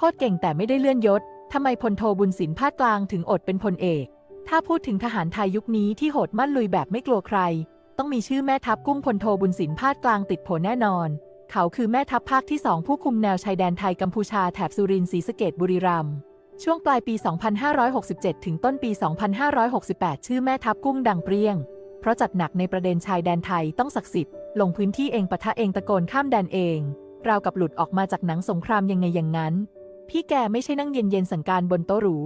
โคตรเก่งแต่ไม่ได้เลื่อนยศทำไมพลโทบุญสินภาคกลางถึงอดเป็นพลเอก ถ้าพูดถึงทหารไทยยุคนี้ที่โหดมั่นลุยแบบไม่กลัวใคร ต้องมีชื่อแม่ทัพกุ้งพลโทบุญสินภาคกลางติดโผแน่นอน เขาคือแม่ทัพภาคที่สองผู้คุมแนวชายแดนไทยกัมพูชาแถบสุรินทร์ศรีสะเกดบุรีรัมย์ช่วงปลายปี 2567 ถึงต้นปี 2568 ชื่อแม่ทัพกุ้งดังเปรี้ยง เพราะจัดหนักในประเด็นชายแดนไทยต้องศักดิ์สิทธิ์ ลงพื้นที่เองปะทะเองตะโกนข้ามแดนเอง ราวกับหลุดออกมาจากหนังสงครามยังไงอย่างนั้น พี่แกไม่ใช่นั่งเย็นๆสั่งการบนโต๊ะหรู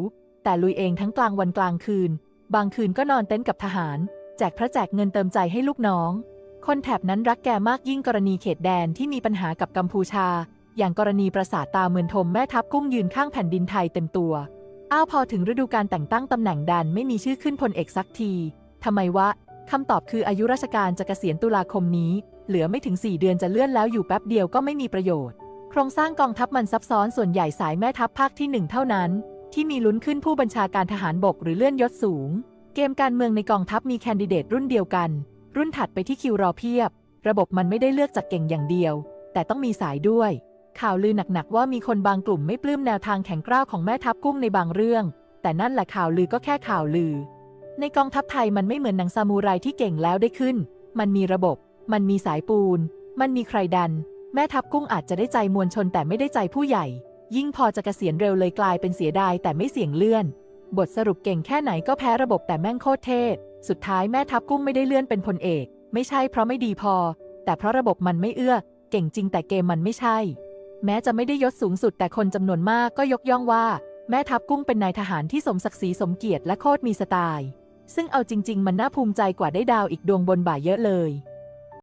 แต่ลุยเองทั้งกลางวันกลางคืน บางคืนก็นอนเต็นท์กับทหาร แจกพระแจกเงินเติมใจให้ลูกน้อง คนแถบนั้นรักแกมากยิ่งกรณีเขตแดนที่มีปัญหากับกัมพูชา อย่างกรณีปราสาทตาเมือนทมแม่ทัพกุ้งยืนข้างแผ่นดินไทยเต็มตัว อ้าวพอถึงฤดูการแต่งตั้งตำแหน่งดันไม่มีชื่อขึ้นพลเอกสักทีทำไมวะคำตอบคืออายุราชการจะเกษียณตุลาคมนี้ เหลือไม่ถึง 4 เดือนจะเลื่อนแล้วอยู่แป๊บเดียวก็ไม่มีประโยชน์ โครงสร้างกองทัพมันซับซ้อนส่วนใหญ่สายแม่ทัพภาคที่หนึ่งเท่านั้น ที่มีลุ้นขึ้นผู้บัญชาการทหารบกหรือเลื่อนยศสูง เกมการเมืองในกองทัพมีแคนดิเดตรุ่นเดียวกัน รุ่นถัดไปที่คิวรอเพียบ ระบบมันไม่ได้เลือกจากเก่งอย่างเดียว แต่ต้องมีสายด้วย ข่าวลือหนักๆว่ามีคนบางกลุ่มไม่ปลื้มแนวทางแข็งกร้าวของแม่ทัพกุ้งในบางเรื่อง แต่นั่นแหละข่าวลือก็แค่ข่าวลือ ในกองทัพไทยมันไม่เหมือนหนังซามูไรที่เก่งแล้วได้ขึ้น มันมีระบบ มันมีสายปูน มันมีใครดัน แม่ทัพกุ้งอาจจะได้ใจมวลชนแต่ไม่ได้ใจผู้ใหญ่ ยิ่งพอจะเกษียณเร็วเลยกลายเป็นเสียดายแต่ไม่เสี่ยงเลื่อน บทสรุปเก่งแค่ไหนก็แพ้ระบบแต่แม่งโคตรเทพสุดท้ายแม่ทัพกุ้งไม่ได้เลื่อนเป็นพลเอก ไม่ใช่เพราะไม่ดีพอ แต่เพราะระบบมันไม่เอื้อ เก่งจริงแต่เกมมันไม่ใช่ แม้จะไม่ได้ยศสูงสุดแต่คนจำนวนมากก็ยกย่องว่า แม่ทัพกุ้งเป็นนายทหารที่สมศักดิ์ศรีสมเกียรติและโคตรมีสไตล์ ซึ่งเอาจริง ๆ มันน่าภูมิใจกว่าได้ดาวอีกดวงบนบ่าเยอะเลย